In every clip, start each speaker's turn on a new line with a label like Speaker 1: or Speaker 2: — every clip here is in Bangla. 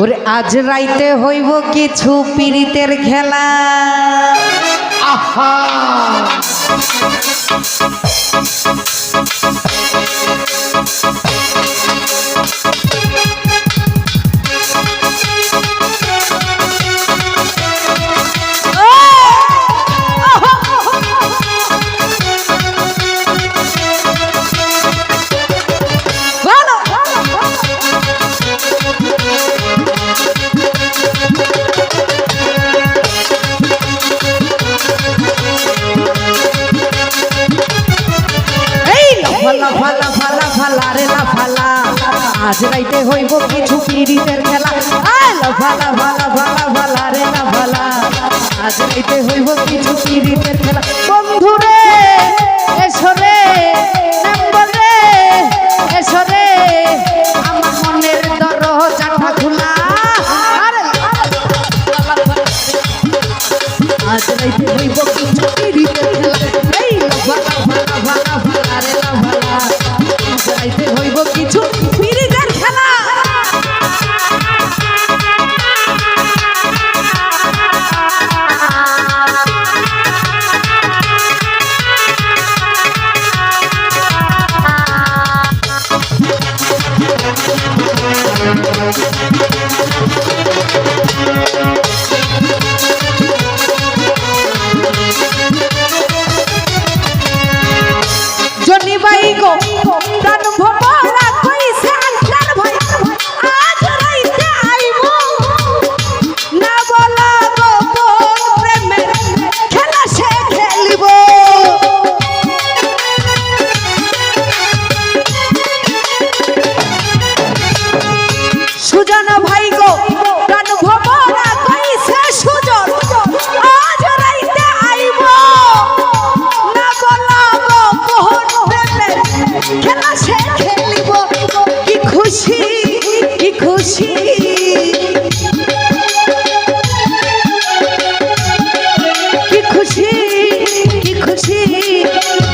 Speaker 1: ওরে আজ রাইতে হইব কিছু পীড়িতের খেলা।
Speaker 2: আহা!
Speaker 1: আজ রাইতে হইব কিছু পীড়িতের খেলা। আয় লাফালা ফালা ফালা ফালা রে লাফালা আজ রাইতে হইব কিছু পীড়িতের খেলা। বন্ধু রে, এসো রে, মেম্বার রে, এসো রে। আজ রাইতে হইব কিছু খেলা। লাফালা ফালা খুশি। কি খুশি কি খুশি,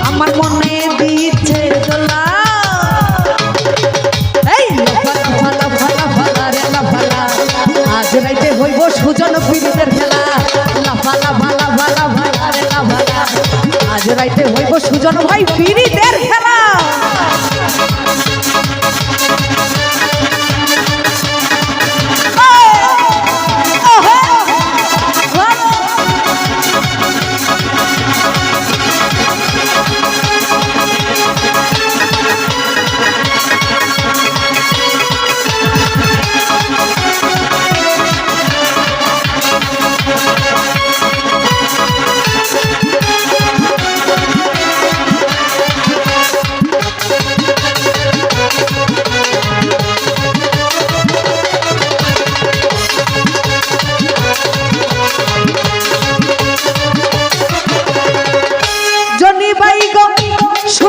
Speaker 1: আমার মনে দিচ্ছে এই লাফালা ফালা ফালা ফালা রে আজ রাইতে হইব সুজন পীড়িতের খেলা। লাফালা ফালা ফালা ফালা রে লাফালা আজ রাইতে হইব সুজন ভাই পীড়িতের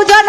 Speaker 1: সুজন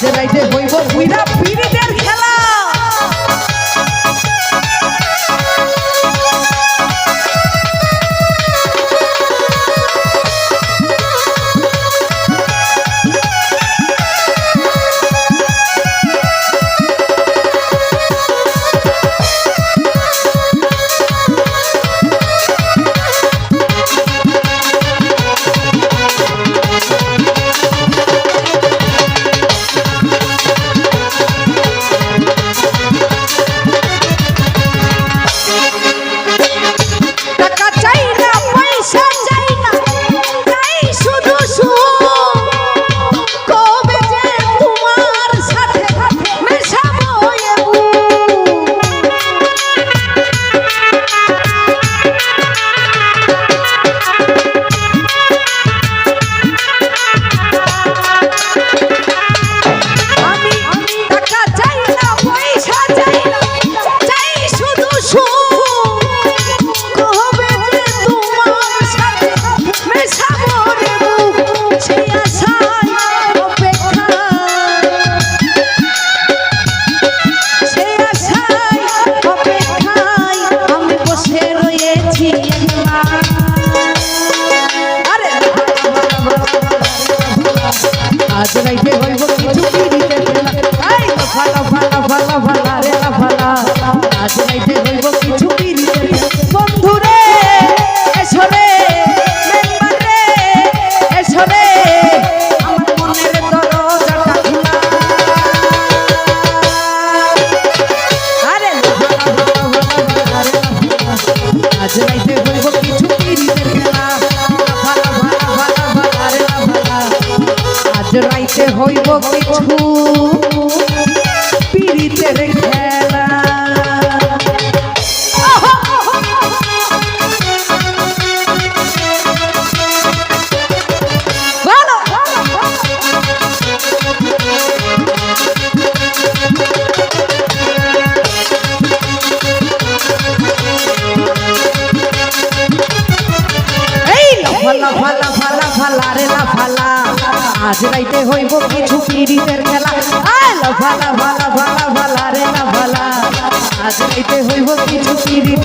Speaker 1: আজ রাইতে গাইতে হইব ছুটি দিতে ফালা ফালা ফালা ফালা রে ফালা। আজ গাইতে হইব হইব কিছু আজ রাইতে হইব কিছু পিড়িতের খেলা। ভালা ভালা ভালা ভালা রে না ভালা আজ রাইতে হইব কিছু পিড়িত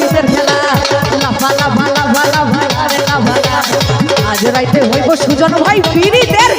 Speaker 1: বিদ্যুতের খেলা। লাফা লাফা লাফা লাফা আজ রাইতে হইব সুজন ভাই ফিরিদের